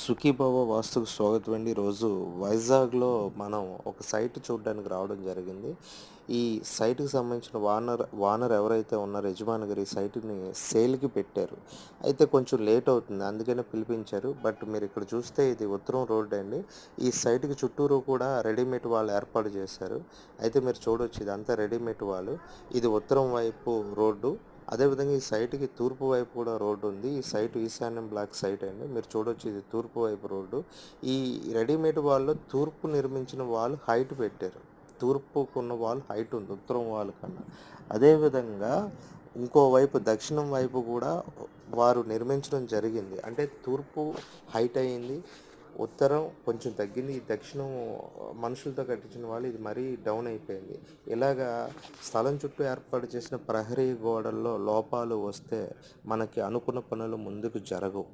సుఖీభవ వాస్తుకు స్వాగతం అండి. ఈరోజు వైజాగ్లో మనం ఒక సైట్ చూడడానికి రావడం జరిగింది. ఈ సైట్కి సంబంధించిన వానర్ వానర్ ఎవరైతే ఉన్నారో యజమాని గారు ఈ సైట్ని సేల్కి పెట్టారు. అయితే కొంచెం లేట్ అవుతుంది అందుకనే పిలిపించారు. బట్ మీరు ఇక్కడ చూస్తే ఇది ఉత్తరం రోడ్ అండి. ఈ సైట్కి చుట్టూరు కూడా రెడీమేడ్ వాళ్ళు ఏర్పాటు చేశారు. అయితే మీరు చూడొచ్చు ఇదంతా రెడీమేడ్ వాళ్ళు. ఇది ఉత్తరం వైపు రోడ్డు. అదేవిధంగా ఈ సైట్కి తూర్పు వైపు కూడా రోడ్డు ఉంది. ఈ సైట్ ఈశాన్యం బ్లాక్ సైట్ అండి. మీరు చూడొచ్చు ఇది తూర్పు వైపు రోడ్డు. ఈ రెడీమేడ్ వాళ్ళు తూర్పు నిర్మించిన వాళ్ళు హైట్ పెట్టారు. తూర్పుకున్న వాళ్ళు హైట్ ఉంది. ఉత్తరం వాళ్ళ కన్నా. అదేవిధంగా ఇంకో వైపు దక్షిణం వైపు కూడా వారు నిర్మించడం జరిగింది. అంటే తూర్పు హైట్ అయ్యింది ఉత్తరం కొంచెం తగ్గింది. ఈ దక్షిణం మనుషులతో కట్టించిన వాళ్ళు ఇది మరీ డౌన్ అయిపోయింది. ఇలాగా స్థలం చుట్టూ ఏర్పాటు చేసిన ప్రహరీ గోడల్లో లోపాలు వస్తే మనకి అనుకున్న పనులు ముందుకు జరగవు.